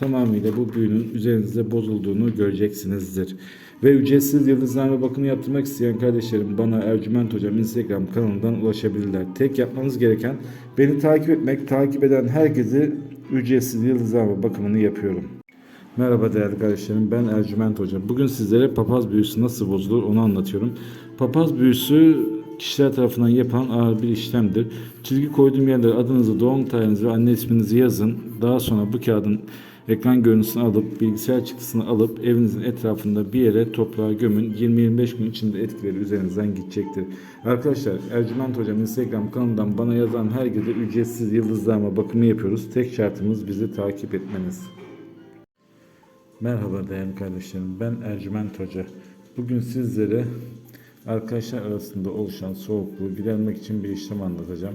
tamamıyla bu büyünün üzerinizde bozulduğunu göreceksinizdir. Ve ücretsiz yıldızlarla bakımı yaptırmak isteyen kardeşlerim bana Ercüment Hocam Instagram kanalından ulaşabilirler. Tek yapmanız gereken beni takip etmek, takip eden herkese ücretsiz yıldızlarla bakımını yapıyorum. Merhaba değerli kardeşlerim ben Ercüment Hoca. Bugün sizlere papaz büyüsü nasıl bozulur onu anlatıyorum. Papaz büyüsü kişiler tarafından yapılan ağır bir işlemdir. Çizgi koyduğum yerlere adınızı, doğum tarihinizi ve anne isminizi yazın. Daha sonra bu kağıdın ekran görüntüsünü alıp bilgisayar çıktısını alıp evinizin etrafında bir yere toprağa gömün. 20-25 gün içinde etkileri üzerinizden gidecektir. Arkadaşlar Ercüment Hocam Instagram kanalından bana yazan herkese ücretsiz yıldızlama bakımı yapıyoruz. Tek şartımız bizi takip etmeniz. Merhaba değerli kardeşlerim. Ben Ercüment Hoca. Bugün sizlere arkadaşlar arasında oluşan soğukluğu gidermek için bir işlem anlatacağım.